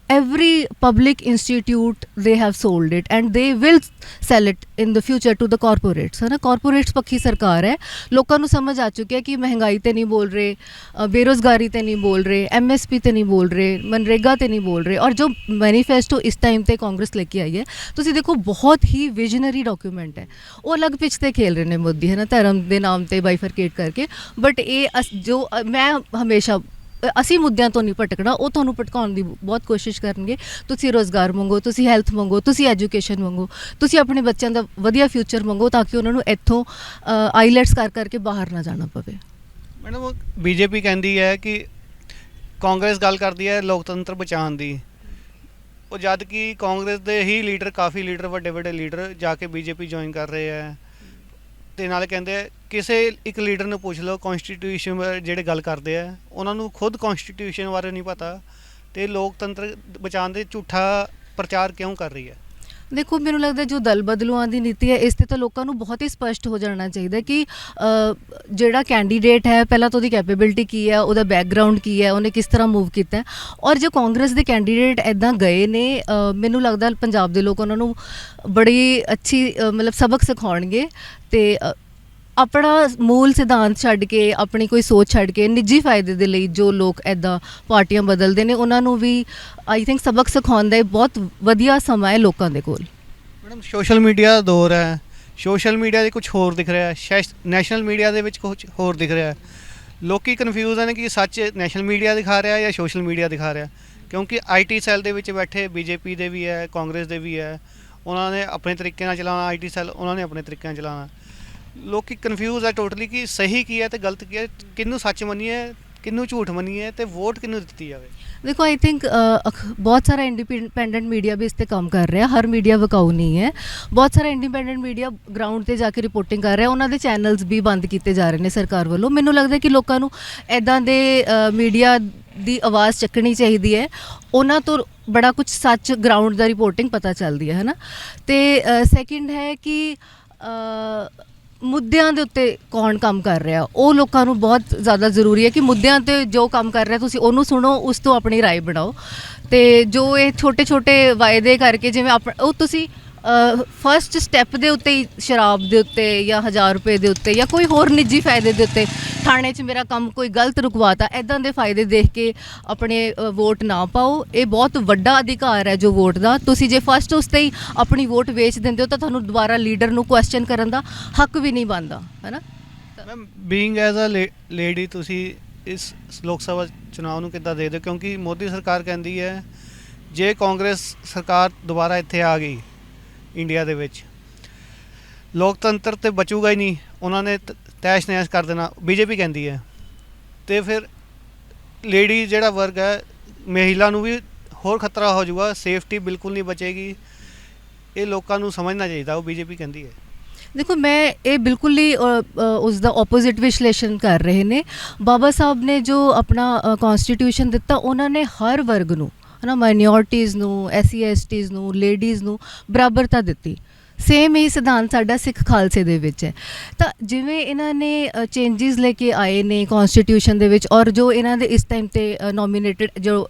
Every public institute they have sold it and they will sell it in the future to the corporates. ਹੈ ਨਾ corporates ਪੱਖੀ ਸਰਕਾਰ ਹੈ ਲੋਕਾਂ ਨੂੰ ਸਮਝ ਆ ਚੁੱਕਿਆ ਕਿ ਮਹਿੰਗਾਈ ਤੇ ਨਹੀਂ ਬੋਲ ਰਹੇ ਅ, ਬੇਰੋਜ਼ਗਾਰੀ ਤੇ ਨਹੀਂ ਬੋਲ ਰਹੇ ਐਮਐਸਪੀ ਤੇ ਨਹੀਂ ਬੋਲ ਰਹੇ ਮਨਰੇਗਾ ਤੇ ਨਹੀਂ ਬੋਲ ਰਹੇ ਔਰ ਜੋ ਮੈਨੀਫੈਸਟੋ ਇਸ ਟਾਈਮ ਤੇ ਕਾਂਗਰਸ ਲੈ ਕੇ ਆਈ ਹੈ ਤੁਸੀਂ ਦੇਖੋ ਬਹੁਤ ਹੀ ਵਿਜ਼ਨਰੀ ਡਾਕੂਮੈਂਟ ਹੈ ਉਹ ਅਲੱਗ ਪਿਚ ਤੇ ਖੇਲ ਰਹੇ ਨੇ ਮੋਦੀ ਹੈ ਨਾ ਧਰਮ ਦੇ ਨਾਮ ਤੇ ਬਾਈਫਰਕੇਟ ਕਰਕੇ ਬਟ ਇਹ ਅਸ- ਜੋ ਮੈਂ ਹਮੇਸ਼ਾ ਅਸੀਂ ਮੁੱਦਿਆਂ ਤੋਂ ਨਹੀਂ ਭਟਕਣਾ, ਉਹ ਤੁਹਾਨੂੰ ਭਟਕਾਉਣ ਦੀ ਬਹੁਤ ਕੋਸ਼ਿਸ਼ ਕਰਨਗੇ। ਤੁਸੀਂ ਰੋਜ਼ਗਾਰ ਮੰਗੋ, ਤੁਸੀਂ ਹੈਲਥ ਮੰਗੋ, ਤੁਸੀਂ ਐਜੂਕੇਸ਼ਨ ਮੰਗੋ, ਤੁਸੀਂ ਆਪਣੇ ਬੱਚਿਆਂ ਦਾ ਵਧੀਆ ਫਿਊਚਰ ਮੰਗੋ ਤਾਂ ਕਿ ਉਹਨਾਂ ਨੂੰ ਇੱਥੋਂ ਆਈਲੈਟਸ ਕਰ ਕਰਕੇ ਬਾਹਰ ਨਾ ਜਾਣਾ ਪਵੇ। ਮੈਡਮ ਬੀਜੇਪੀ ਕਹਿੰਦੀ ਹੈ ਕਿ ਕਾਂਗਰਸ ਗੱਲ ਕਰਦੀ ਹੈ, ਲੋਕਤੰਤਰ ਬਚਾਉਣ ਦੀ। ਉਹ ਜਦ ਕਿ ਕਾਂਗਰਸ ਦੇ ਹੀ ਲੀਡਰ, ਕਾਫੀ ਲੀਡਰ ਵੱਡੇ ਵੱਡੇ ਲੀਡਰ ਜਾ ਕੇ ਬੀਜੇਪੀ ਜੁਆਇਨ ਕਰ ਰਹੇ ਹੈ। ਤੇ ਨਾਲ ਕਹਿੰਦੇ ਕਿਸੇ ਇੱਕ ਲੀਡਰ ਨੂੰ ਪੁੱਛ ਲਓ ਕਨਸਟੀਟਿਊਸ਼ਨ ਜਿਹੜੇ ਗੱਲ ਕਰਦੇ ਆ, ਉਹਨਾਂ ਨੂੰ ਖੁਦ ਕਨਸਟੀਟਿਊਸ਼ਨ ਬਾਰੇ ਨਹੀਂ ਪਤਾ ਤੇ ਲੋਕਤੰਤਰ ਬਚਾਉਣ ਦੇ ਝੂਠਾ ਪ੍ਰਚਾਰ ਕਿਉਂ ਕਰ ਰਹੀ ਹੈ? ਦੇਖੋ, ਮੈਨੂੰ ਲੱਗਦਾ ਜੋ ਦਲ ਬਦਲੂਆਂ ਦੀ ਨੀਤੀ ਹੈ, ਇਸ ਤੇ ਤਾਂ ਲੋਕਾਂ ਨੂੰ ਬਹੁਤ ਹੀ ਸਪਸ਼ਟ ਹੋ ਜਾਣਾ ਚਾਹੀਦਾ ਕਿ ਜਿਹੜਾ ਕੈਂਡੀਡੇਟ ਹੈ, ਪਹਿਲਾਂ ਤਾਂ ਉਹਦੀ ਕੈਪੇਬਿਲਿਟੀ ਕੀ ਹੈ, ਉਹਦਾ ਬੈਕਗ੍ਰਾਉਂਡ ਕੀ ਹੈ, ਉਹਨੇ ਕਿਸ ਤਰ੍ਹਾਂ ਮੂਵ ਕੀਤਾ ਔਰ ਜੋ ਕਾਂਗਰਸ ਦੇ ਕੈਂਡੀਡੇਟ ਐਦਾਂ ਗਏ ਨੇ ਮੈਨੂੰ ਲੱਗਦਾ ਪੰਜਾਬ ਦੇ ਲੋਕ ਉਹਨਾਂ ਨੂੰ ਬੜੀ ਅੱਛੀ ਮਤਲਬ ਸਬਕ ਸਿਖਾਉਣਗੇ ਤੇ ਆਪਣਾ ਮੂਲ ਸਿਧਾਂਤ ਛੱਡ ਕੇ, ਆਪਣੀ ਕੋਈ ਸੋਚ ਛੱਡ ਕੇ, ਨਿੱਜੀ ਫਾਇਦੇ ਦੇ ਲਈ ਜੋ ਲੋਕ ਐਦਾਂ ਪਾਰਟੀਆਂ ਬਦਲਦੇ ਨੇ, ਉਹਨਾਂ ਨੂੰ ਵੀ ਆਈ ਥਿੰਕ ਸਬਕ ਸਿਖਾਉਣ ਦਾ ਇਹ ਬਹੁਤ ਵਧੀਆ ਸਮਾਂ ਹੈ ਲੋਕਾਂ ਦੇ ਕੋਲ। ਮੈਡਮ, ਸੋਸ਼ਲ ਮੀਡੀਆ ਦਾ ਦੌਰ ਹੈ। ਸੋਸ਼ਲ ਮੀਡੀਆ ਦੇ ਕੁਝ ਹੋਰ ਦਿਖ ਰਿਹਾ ਹੈ। ਨੈਸ਼ਨਲ ਮੀਡੀਆ ਦੇ ਵਿੱਚ ਕੁਝ ਹੋਰ ਦਿਖ ਰਿਹਾ ਹੈ। ਲੋਕੀ ਕਨਫਿਊਜ਼ ਹਨ ਕਿ ਸੱਚ ਨੈਸ਼ਨਲ ਮੀਡੀਆ ਦਿਖਾ ਰਿਹਾ ਜਾਂ ਸੋਸ਼ਲ ਮੀਡੀਆ ਦਿਖਾ ਰਿਹਾ। ਕਿਉਂਕਿ ਆਈਟੀ ਸੈੱਲ ਦੇ ਵਿੱਚ ਬੈਠੇ ਬੀਜੇਪੀ ਦੇ ਵੀ ਹੈ, ਕਾਂਗਰਸ ਦੇ ਵੀ ਹੈ। ਉਹਨਾਂ ਨੇ ਆਪਣੇ ਤਰੀਕੇ ਨਾਲ ਚਲਾਉਣਾ ਆਈਟੀ ਸੈੱਲ ਉਹਨਾਂ ਨੇ ਆਪਣੇ ਤਰੀਕੇ ਨਾਲ ਚਲਾਉਣਾ। ਲੋਕੀ ਕਨਫਿਊਜ਼ ਹੈ ਟੋਟਲੀ ਕਿ ਸਹੀ ਕੀ ਹੈ ਤੇ ਗਲਤ ਕੀ ਹੈ ਕਿਹਨੂੰ ਸੱਚ ਮੰਨੀਏ, ਕਿਹਨੂੰ ਝੂਠ ਮੰਨੀਏ ਤੇ ਵੋਟ ਕਿਹਨੂੰ ਦਿੱਤੀ ਜਾਵੇ। ਦੇਖੋ ਆਈ ਥਿੰਕ ਬਹੁਤ ਸਾਰਾ ਇੰਡੀਪੈਂਡੈਂਟ ਮੀਡੀਆ ਵੀ ਇਸ ਤੇ ਕੰਮ ਕਰ ਰਿਹਾ। ਹਰ ਮੀਡੀਆ ਵਿਕਾਊ ਨਹੀਂ ਹੈ। ਬਹੁਤ ਸਾਰਾ ਇੰਡੀਪੈਂਡੈਂਟ ਮੀਡੀਆ ਗਰਾਊਂਡ ਤੇ ਜਾ ਕੇ ਰਿਪੋਰਟਿੰਗ ਕਰ ਰਿਹਾ। ਉਹਨਾਂ ਦੇ ਚੈਨਲਸ ਵੀ ਬੰਦ ਕੀਤੇ ਜਾ ਰਹੇ ਨੇ ਸਰਕਾਰ ਵੱਲੋਂ। ਮੈਨੂੰ ਲੱਗਦਾ ਕਿ ਲੋਕਾਂ ਨੂੰ ਐਦਾਂ ਦੇ ਮੀਡੀਆ ਦੀ ਆਵਾਜ਼ ਚੱਕਣੀ ਚਾਹੀਦੀ ਹੈ। ਉਹਨਾਂ ਤੋਂ ਬੜਾ ਕੁਝ ਸੱਚ ਗਰਾਊਂਡ ਦਾ ਰਿਪੋਰਟਿੰਗ ਪਤਾ ਚੱਲਦੀ ਹੈ, ਹਨਾ? ਤੇ ਸੈਕਿੰਡ ਹੈ ਕਿ ਮੁੱਦਿਆਂ ਦੇ ਉੱਤੇ ਕੌਣ ਕੰਮ ਕਰ ਰਿਹਾ ਉਹ ਲੋਕਾਂ ਨੂੰ ਬਹੁਤ ਜ਼ਿਆਦਾ ਜ਼ਰੂਰੀ ਹੈ ਕਿ ਮੁੱਦਿਆਂ ਤੇ ਜੋ ਕੰਮ ਕਰ ਰਿਹਾ ਤੁਸੀਂ ਉਹਨੂੰ ਸੁਣੋ ਉਸ ਤੋਂ ਆਪਣੀ رائے ਬਣਾਓ ਤੇ ਜੋ ਇਹ ਛੋਟੇ ਛੋਟੇ ਵਾਅਦੇ ਕਰਕੇ ਜਿਵੇਂ ਆਪ ਉਹ ਤੁਸੀਂ ਫਰਸਟ ਸਟੈਪ ਦੇ ਉੱਤੇ ਹੀ ਸ਼ਰਾਬ ਦੇ ਉੱਤੇ ਜਾਂ 1000 ਰੁਪਏ ਦੇ ਉੱਤੇ ਜਾਂ ਕੋਈ ਹੋਰ ਨਿੱਜੀ ਫਾਇਦੇ ਦੇ ਉੱਤੇ ਥਾਣੇ 'ਚ ਮੇਰਾ ਕੰਮ ਕੋਈ ਗਲਤ ਰੁਕਵਾਤਾ ਐਦਾਂ ਦੇ ਫਾਇਦੇ ਦੇਖ ਕੇ ਆਪਣੇ ਵੋਟ ਨਾ ਪਾਓ। ਇਹ ਬਹੁਤ ਵੱਡਾ ਅਧਿਕਾਰ ਹੈ ਜੋ ਵੋਟ ਦਾ। ਤੁਸੀਂ ਜੇ ਫਸਟ ਉਸ ਤੇ ਹੀ ਆਪਣੀ ਵੋਟ ਵੇਚ ਦਿੰਦੇ ਹੋ ਤਾਂ ਤੁਹਾਨੂੰ ਦੁਬਾਰਾ ਲੀਡਰ ਨੂੰ ਕੁਐਸਚਨ ਕਰਨ ਦਾ ਹੱਕ ਵੀ ਨਹੀਂ ਬਣਦਾ, ਹੈਨਾ? Ma'am being as a lady ਤੁਸੀਂ ਇਸ ਲੋਕ ਸਭਾ ਚੁਣਾਵ ਨੂੰ ਕਿੱਦਾਂ ਦੇਖਦੇ ਹੋ? ਕਿਉਂਕਿ ਮੋਦੀ ਸਰਕਾਰ ਕਹਿੰਦੀ ਹੈ, ਜੇ ਕਾਂਗਰਸ ਸਰਕਾਰ ਦੁਬਾਰਾ ਇੱਥੇ ਆ ਗਈ ਇੰਡੀਆ ਦੇ ਵਿੱਚ। ਲੋਕਤੰਤਰ ਤੇ ਬਚੂਗਾ ਹੀ ਨਹੀਂ। ਉਹਨਾਂ ਨੇ ਤ- ਤੈਸ਼ ਨੈਸ਼ ਕਰ ਦੇਣਾ। ਬੀਜੇਪੀ ਕਹਿੰਦੀ ਹੈ। ਤੇ ਫਿਰ ਲੇਡੀ ਜਿਹੜਾ ਵਰਗ ਹੈ ਮਹਿਲਾ ਨੂੰ ਵੀ ਹੋਰ ਖਤਰਾ ਹੋ ਜਾਊਗਾ। ਸੇਫਟੀ ਬਿਲਕੁਲ ਨਹੀਂ ਬਚੇਗੀ। ਇਹ ਲੋਕਾਂ ਨੂੰ ਸਮਝਣਾ ਚਾਹੀਦਾ। ਉਹ ਬੀਜੇਪੀ ਕਹਿੰਦੀ ਹੈ। ਦੇਖੋ ਮੈਂ ਇਹ ਬਿਲਕੁਲ ਹੀ ਅ, ਅ, ਉਸ ਦਾ ਆਪੋਜ਼ਿਟ ਵਿਸ਼ਲੇਸ਼ਣ ਕਰ ਰਹੇ ਨੇ। ਬਾਬਾ ਸਾਹਿਬ ਨੇ ਜੋ ਆਪਣਾ ਕਨਸਟੀਟਿਊਸ਼ਨ ਦਿੱਤਾ ਉਹਨਾਂ ਨੇ ਹਰ ਵਰਗ ਨੂੰ ਹਨਾ ਮਾਈਨੋਰਟੀਜ਼ ਨੂੰ ਐਸਸੀ ਐਸਟੀਜ਼ ਨੂੰ ਲੇਡੀਜ਼ ਨੂੰ ਬਰਾਬਰਤਾ ਦਿੱਤੀ। ਸੇਮ ਹੀ ਸਿਧਾਂਤ ਸਾਡਾ ਸਿੱਖ ਖਾਲਸੇ ਦੇ ਵਿੱਚ ਹੈ। ਤਾਂ ਜਿਵੇਂ ਇਹਨਾਂ ਨੇ ਚੇਂਜਸ ਲੈ ਕੇ ਆਏ ਨੇ ਕਨਸਟੀਟਿਊਸ਼ਨ ਦੇ ਵਿੱਚ ਔਰ ਜੋ ਇਹਨਾਂ ਦੇ ਇਸ ਟਾਈਮ ਤੇ ਨੋਮੀਨੇਟਡ ਜੋ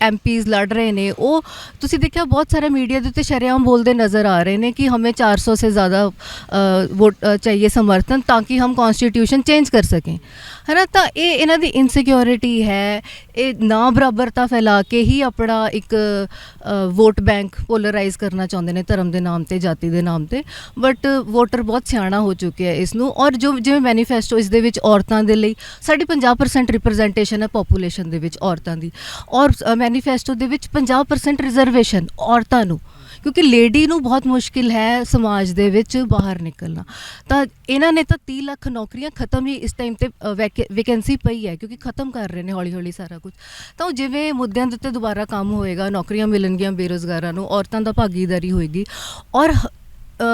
ਐਮਪੀਜ਼ ਲੜ ਰਹੇ ਨੇ, ਉਹ ਤੁਸੀਂ ਦੇਖਿਆ ਬਹੁਤ ਸਾਰੇ ਮੀਡੀਆ ਦੇ ਉੱਤੇ ਸ਼ਰਿਆਮ ਬੋਲਦੇ ਨਜ਼ਰ ਆ ਰਹੇ ਨੇ ਕਿ ਹਮੇ 400 ਸੇ ਜ਼ਿਆਦਾ ਵੋਟ ਚਾਹੀਏ ਸਮਰਥਨ ਤਾਂ ਕਿ ਹਮ ਕਨਸਟੀਟਿਊਸ਼ਨ ਚੇਂਜ ਕਰ ਸਕੇ। ਹੈ ਨਾ ਤਾਂ ਇਹ ਇਹਨਾਂ ਦੀ ਇਨਸਿਕਿਉਰਿਟੀ ਹੈ, ਇਹ ਨਾ ਬਰਾਬਰਤਾ ਫੈਲਾ ਕੇ ਹੀ ਆਪਣਾ ਇੱਕ ਵੋਟ ਬੈਂਕ ਪੋਲਰਾਈਜ਼ ਕਰਨਾ ਚਾਹੁੰਦੇ ਨੇ ਧਰਮ ਦੇ ਨਾਮ ਤੇ, ਜਾਤੀ ਦੇ ਨਾਮ ਤੇ। ਬਟ ਵੋਟਰ ਬਹੁਤ ਸਿਆਣਾ ਹੋ ਚੁੱਕਿਆ ਇਸ ਨੂੰ ਔਰ ਜੋ ਜਿਵੇਂ ਮੈਨੀਫੈਸਟੋ ਇਸ ਦੇ ਵਿੱਚ ਔਰਤਾਂ ਦੇ ਲਈ, ਸਾਡੀ 50% ਰਿਪਰੈਜ਼ੈਂਟੇਸ਼ਨ ਹੈ ਪੋਪੂਲੇਸ਼ਨ ਦੇ ਵਿੱਚ ਔਰਤਾਂ ਦੀ। ਔਰ ਮੈਨੀਫੈਸਟੋ ਦੇ ਵਿੱਚ 50% ਰਿਜ਼ਰਵੇਸ਼ਨ ਔਰਤਾਂ ਨੂੰ। ਕਿਉਂਕਿ ਲੇਡੀ ਨੂੰ ਬਹੁਤ ਮੁਸ਼ਕਿਲ ਹੈ ਸਮਾਜ ਦੇ ਵਿੱਚ ਬਾਹਰ ਨਿਕਲਣਾ। ਤਾਂ ਇਹਨਾਂ ਨੇ ਤਾਂ 30 ਲੱਖ ਨੌਕਰੀਆਂ ਖਤਮ ਹੀ ਇਸ ਟਾਈਮ ਤੇ ਵੈਕੈਂਸੀ ਪਈ ਹੈ, ਕਿਉਂਕਿ ਖਤਮ ਕਰ ਰਹੇ ਨੇ ਹੌਲੀ ਹੌਲੀ ਸਾਰਾ ਕੁਝ। ਤਾਂ ਉਹ ਜਿਵੇਂ ਮੁੱਦਿਆਂ ਦੇ ਉੱਤੇ ਦੁਬਾਰਾ ਕੰਮ ਹੋਏਗਾ, ਨੌਕਰੀਆਂ ਮਿਲਣਗੀਆਂ ਬੇਰੋਜ਼ਗਾਰਾਂ ਨੂੰ, ਔਰਤਾਂ ਦਾ ਭਾਗੀਦਾਰੀ ਹੋਏਗੀ। ਔਰ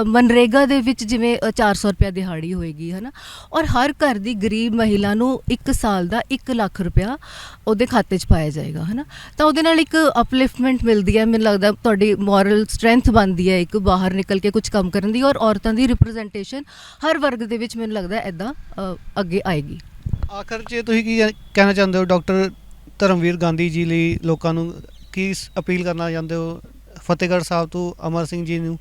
ਮਨਰੇਗਾ ਦੇ ਵਿੱਚ ਜਿਵੇਂ ਅ, 400 ਰੁਪਏ ਦਿਹਾੜੀ ਹੋਏਗੀ ਹਨਾ? ਔਰ ਹਰ ਘਰ ਦੀ ਗਰੀਬ ਮਹਿਲਾ ਨੂੰ 1 ਸਾਲ ਦਾ 1 ਲੱਖ ਰੁਪਇਆ ਉਹਦੇ ਖਾਤੇ 'ਚ ਪਾਇਆ ਜਾਏਗਾ ਹਨਾ? ਤਾਂ ਉਹਦੇ ਨਾਲ ਇੱਕ ਅਪਲਿਫਟਮੈਂਟ ਮਿਲਦੀ ਹੈ ਮੈਨੂੰ ਲੱਗਦਾ ਤੁਹਾਡੀ ਮੋਰਲ ਸਟਰੈਂਥ ਬਣਦੀ ਹੈ ਇੱਕ ਬਾਹਰ ਨਿਕਲ ਕੇ ਕੁਝ ਕੰਮ ਕਰਨ ਦੀ ਔਰ ਔਰਤਾਂ ਦੀ ਰਿਪਰੈਜ਼ੈਂਟੇਸ਼ਨ ਹਰ ਵਰਗ ਦੇ ਵਿੱਚ ਮੈਨੂੰ ਲੱਗਦਾ ਐਦਾਂ ਅੱਗੇ ਆਏਗੀ। ਆਖਰ 'ਚ ਤੁਸੀਂ ਕੀ ਕਹਿਣਾ ਚਾਹੁੰਦੇ ਹੋ ਡਾਕਟਰ ਧਰਮਵੀਰ ਗਾਂਧੀ ਜੀ ਲਈ ਲੋਕਾਂ ਨੂੰ ਕੀ ਅਪੀਲ ਕਰਨਾ ਚਾਹੁੰਦੇ ਹੋ? ਫਤਿਹਗੜ੍ਹ ਸਾਹਿਬ ਤੋਂ ਅਮਰ ਸਿੰਘ ਜੀ ਨੂੰ।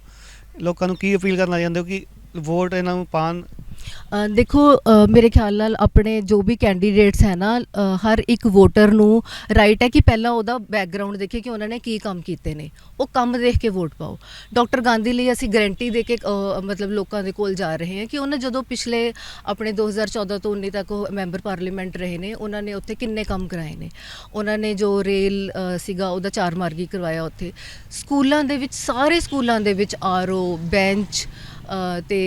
ਲੋਕਾਂ ਨੂੰ ਕੀ ਅਪੀਲ ਕਰਨਾ ਚਾਹੁੰਦੇ ਹੋ ਕਿ ਵੋਟ ਇਹਨਾਂ ਨੂੰ ਪਾਉਣ ਦੇਖੋ ਮੇਰੇ ਖਿਆਲ ਨਾਲ ਆਪਣੇ ਜੋ ਵੀ ਕੈਂਡੀਡੇਟਸ ਹੈ ਨਾ ਹਰ ਇੱਕ ਵੋਟਰ ਨੂੰ ਰਾਈਟ ਹੈ ਕਿ ਪਹਿਲਾਂ ਉਹਦਾ ਬੈਕਗ੍ਰਾਉਂਡ ਦੇਖੇ ਕਿ ਉਹਨਾਂ ਨੇ ਕੀ ਕੰਮ ਕੀਤੇ ਨੇ। ਉਹ ਕੰਮ ਦੇਖ ਕੇ ਵੋਟ ਪਾਓ। ਡਾਕਟਰ ਗਾਂਧੀ ਲਈ ਅਸੀਂ ਗਾਰੰਟੀ ਦੇ ਕੇ ਮਤਲਬ ਲੋਕਾਂ ਦੇ ਕੋਲ ਜਾ ਰਹੇ ਹਾਂ ਕਿ ਉਹਨਾਂ ਜਦੋਂ ਪਿਛਲੇ ਆਪਣੇ 2014 ਤੋਂ 19 ਤੱਕ ਉਹ ਮੈਂਬਰ ਪਾਰਲੀਮੈਂਟ ਰਹੇ ਨੇ, ਉਹਨਾਂ ਨੇ ਉੱਥੇ ਕਿੰਨੇ ਕੰਮ ਕਰਾਏ ਨੇ। ਉਹਨਾਂ ਨੇ ਜੋ ਰੇਲ ਸੀਗਾ, ਉਹਦਾ ਚਾਰ ਮਾਰਗੀ ਕਰਵਾਇਆ ਉੱਥੇ। ਸਕੂਲਾਂ ਦੇ ਵਿੱਚ, ਸਾਰੇ ਸਕੂਲਾਂ ਦੇ ਵਿੱਚ ਆਰਓ, ਬੈਂਚ ਤੇ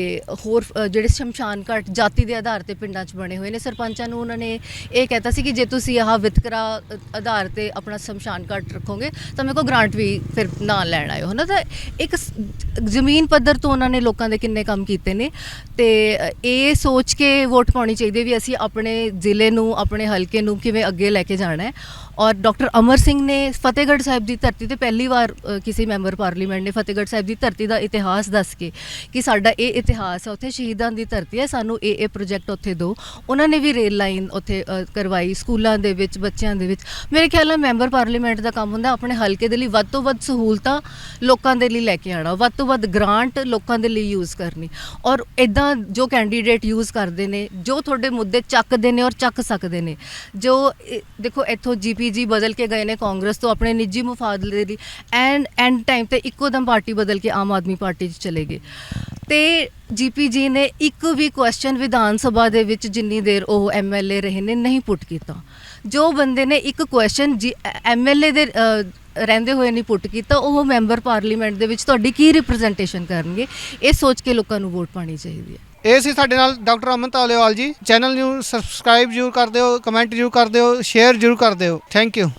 ਹੋਰ ਜਿਹੜੇ ਸ਼ਮਸ਼ਾਨ ਘਾਟ ਜਾਤੀ ਦੇ ਆਧਾਰ ਤੇ ਪਿੰਡਾਂ 'ਚ ਬਣੇ ਹੋਏ ਨੇ ਸਰਪੰਚਾਂ ਨੂੰ ਉਹਨਾਂ ਨੇ ਇਹ ਕਹਿਤਾ ਸੀ ਕਿ ਜੇ ਤੁਸੀਂ ਆਹ ਵਿਤਕਰਾ ਆਧਾਰ ਤੇ ਆਪਣਾ ਸ਼ਮਸ਼ਾਨ ਘਾਟ ਰੱਖੋਗੇ, ਤਾਂ ਮੇਰੇ ਕੋਲ ਗ੍ਰਾਂਟ ਵੀ ਫਿਰ ਨਾ ਲੈਣ ਆਇਓ, ਹਨਾ? ਤਾਂ ਇੱਕ ਜ਼ਮੀਨ ਪੱਧਰ ਤੋਂ ਉਹਨਾਂ ਨੇ ਲੋਕਾਂ ਦੇ ਕਿੰਨੇ ਕੰਮ ਕੀਤੇ ਨੇ, ਤੇ ਇਹ ਸੋਚ ਕੇ ਵੋਟ ਪਾਉਣੀ ਚਾਹੀਦੀ ਹੈ ਵੀ ਅਸੀਂ ਆਪਣੇ ਜ਼ਿਲ੍ਹੇ ਨੂੰ, ਆਪਣੇ ਹਲਕੇ ਨੂੰ ਕਿਵੇਂ ਅੱਗੇ ਲੈ ਕੇ ਜਾਣਾ ਹੈ। ਔਰ ਡਾਕਟਰ ਅਮਰ ਸਿੰਘ ਨੇ ਫਤਿਹਗੜ੍ਹ ਸਾਹਿਬ ਦੀ ਧਰਤੀ ਤੇ ਪਹਿਲੀ ਵਾਰ ਅ, ਕਿਸੇ ਮੈਂਬਰ ਪਾਰਲੀਮੈਂਟ ਨੇ ਫਤਿਹਗੜ੍ਹ ਸਾਹਿਬ ਦੀ ਧਰਤੀ ਦਾ ਇਤਿਹਾਸ ਦੱਸ ਕੇ ਕਿ ਸਾਡਾ ਇਹ ਇਤਿਹਾਸ ਹੈ ਉੱਥੇ ਸ਼ਹੀਦਾਂ ਦੀ ਧਰਤੀ ਹੈ ਸਾਨੂੰ ਇਹ ਇਹ ਪ੍ਰੋਜੈਕਟ ਉੱਥੇ ਦਿਓ। ਉਹਨਾਂ ਨੇ ਵੀ ਰੇਲ ਲਾਈਨ ਉੱਥੇ ਅ, ਕਰਵਾਈ ਸਕੂਲਾਂ ਦੇ ਵਿੱਚ ਬੱਚਿਆਂ ਦੇ ਵਿੱਚ। ਮੇਰੇ ਖਿਆਲ ਨਾਲ ਮੈਂਬਰ ਪਾਰਲੀਮੈਂਟ ਦਾ ਕੰਮ ਹੁੰਦਾ ਆਪਣੇ ਹਲਕੇ ਦੇ ਲਈ ਵੱਧ ਤੋਂ ਵੱਧ ਸਹੂਲਤਾਂ ਲੋਕਾਂ ਦੇ ਲਈ ਲੈ ਕੇ ਆਣਾ ਵੱਧ ਤੋਂ ਵੱਧ ਗ੍ਰਾਂਟ ਲੋਕਾਂ ਦੇ ਲਈ ਯੂਜ਼ ਕਰਨੀ। ਔਰ ਇਦਾਂ ਜੋ ਕੈਂਡੀਡੇਟ ਯੂਜ਼ ਕਰਦੇ ਨੇ ਜੋ ਤੁਹਾਡੇ ਮੁੱਦੇ ਚੱਕਦੇ ਨੇ ਔਰ ਚੱਕ ਸਕਦੇ ਨੇ ਜੋ ਇਹ- ਦੇਖੋ ਇੱਥੋਂ ਜੀ ਬਦਲ ਕੇ ਗਏ ਨੇ ਕਾਂਗਰਸ ਤੋਂ ਆਪਣੇ ਨਿੱਜੀ ਮੁਫ਼ਾਦਲੇ ਦੇ ਲਈ ਐਂਡ ਐਂਡ ਟਾਈਮ ਤੇ ਇੱਕੋ ਦਮ ਪਾਰਟੀ ਬਦਲ ਕੇ ਆਮ ਆਦਮੀ ਪਾਰਟੀ 'ਚ ਚਲੇ ਗਏ। ਤੇ ਜੀਪੀਜੀ ਨੇ ਇੱਕ ਵੀ ਕੁਐਸਚਨ ਵਿਧਾਨ ਸਭਾ ਦੇ ਵਿੱਚ ਜਿੰਨੀ ਦੇਰ ਉਹ ਐਮਐਲਏ ਰਹੇ ਨੇ ਨਹੀਂ ਪੁੱਟ ਕੀਤਾ। ਜੋ ਬੰਦੇ ਨੇ ਇੱਕ ਕੁਐਸਚਨ ਐਮਐਲਏ ਦੇ ਰਹਿੰਦੇ ਹੋਏ ਨਹੀਂ ਪੁੱਟ ਕੀਤਾ, ਉਹ ਮੈਂਬਰ ਪਾਰਲੀਮੈਂਟ ਦੇ ਵਿੱਚ ਤੁਹਾਡੀ ਕੀ ਰਿਪਰੈਜ਼ੈਂਟੇਸ਼ਨ ਕਰਨਗੇ? ਇਹ ਸੋਚ ਕੇ ਲੋਕਾਂ ਨੂੰ ਵੋਟ ਪਾਣੀ ਚਾਹੀਦੀ ਹੈ। ਇਹ ਸੀ ਸਾਡੇ ਨਾਲ ਡਾਕਟਰ ਅਮਨ ਤਾਲੇਵਾਲ ਜੀ। ਚੈਨਲ ਨੂੰ ਸਬਸਕ੍ਰਾਈਬ ਜ਼ਰੂਰ ਕਰ ਦਿਓ, ਕਮੈਂਟ ਜ਼ਰੂਰ ਕਰ ਦਿਓ, ਸ਼ੇਅਰ ਜ਼ਰੂਰ ਕਰ ਦਿਓ। Thank you.